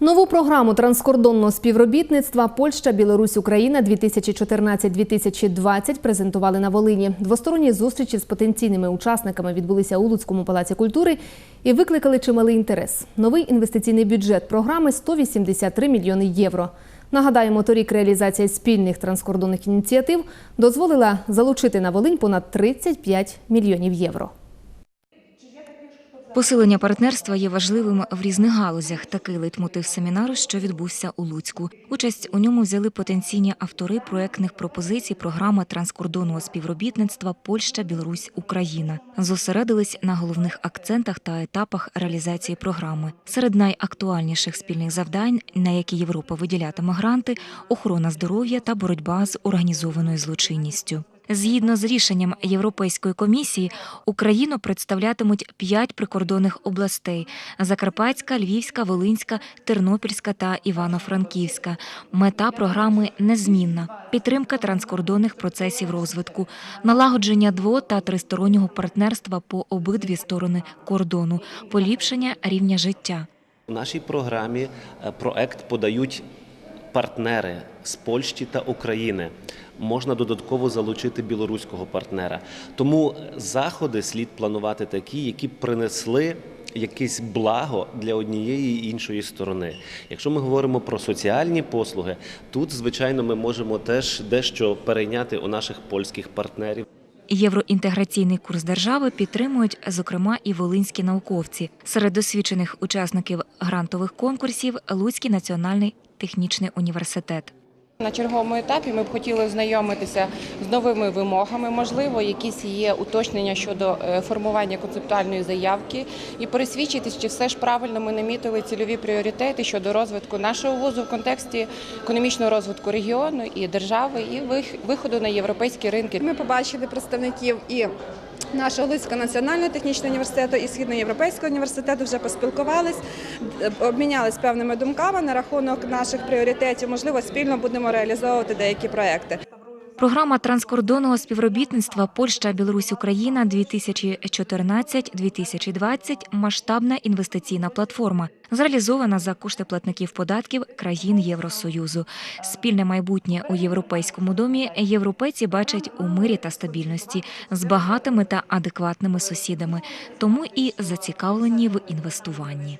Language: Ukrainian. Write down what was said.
Нову програму транскордонного співробітництва Польща, Білорусь, Україна 2014-2020 презентували на Волині. Двосторонні зустрічі з потенційними учасниками відбулися у Луцькому палаці культури і викликали чималий інтерес. Новий інвестиційний бюджет програми 183 мільйони євро. Нагадаємо, торік реалізація спільних транскордонних ініціатив дозволила залучити на Волинь понад 35 мільйонів євро. Посилення партнерства є важливим в різних галузях. Такий лейтмотив семінару, що відбувся у Луцьку. Участь у ньому взяли потенційні автори проектних пропозицій програми транскордонного співробітництва Польща, Білорусь, Україна. Зосередились на головних акцентах та етапах реалізації програми. Серед найактуальніших спільних завдань, на які Європа виділятиме гранти, охорона здоров'я та боротьба з організованою злочинністю. Згідно з рішенням Європейської комісії, Україну представлятимуть п'ять прикордонних областей: Закарпатська, Львівська, Волинська, Тернопільська та Івано-Франківська. Мета програми незмінна: підтримка транскордонних процесів розвитку, налагодження дво та тристороннього партнерства по обидві сторони кордону, поліпшення рівня життя. У нашій програмі е, проект подають партнери з Польщі та України. Можна додатково залучити білоруського партнера. Тому заходи слід планувати такі, які принесли якесь благо для однієї і іншої сторони. Якщо ми говоримо про соціальні послуги, тут звичайно ми можемо теж дещо перейняти у наших польських партнерів. Євроінтеграційний курс держави підтримують, зокрема, і волинські науковці. Серед досвідчених учасників грантових конкурсів Луцький національний технічний університет. На черговому етапі ми б хотіли ознайомитися з новими вимогами, можливо, якісь є уточнення щодо е, формування концептуальної заявки і пересвідчитись, чи все ж правильно ми намітили цільові пріоритети щодо розвитку нашого вузу в контексті економічного розвитку регіону і держави, і вих- виходу на європейські ринки. Ми побачили представників і нашого Луцького національного технічного університету і Східноєвропейського університету вже поспілкувались, обмінялись певними думками на рахунок наших пріоритетів. Можливо, спільно будемо реалізовувати деякі проекти. Програма транскордонного співробітництва Польща, Білорусь, Україна 2014-2020 – масштабна інвестиційна платформа, зреалізована за кошти платників податків країн Євросоюзу. Спільне майбутнє у європейському домі європейці бачать у мирі та стабільності з багатими та адекватними сусідами, тому і зацікавлені в інвестуванні.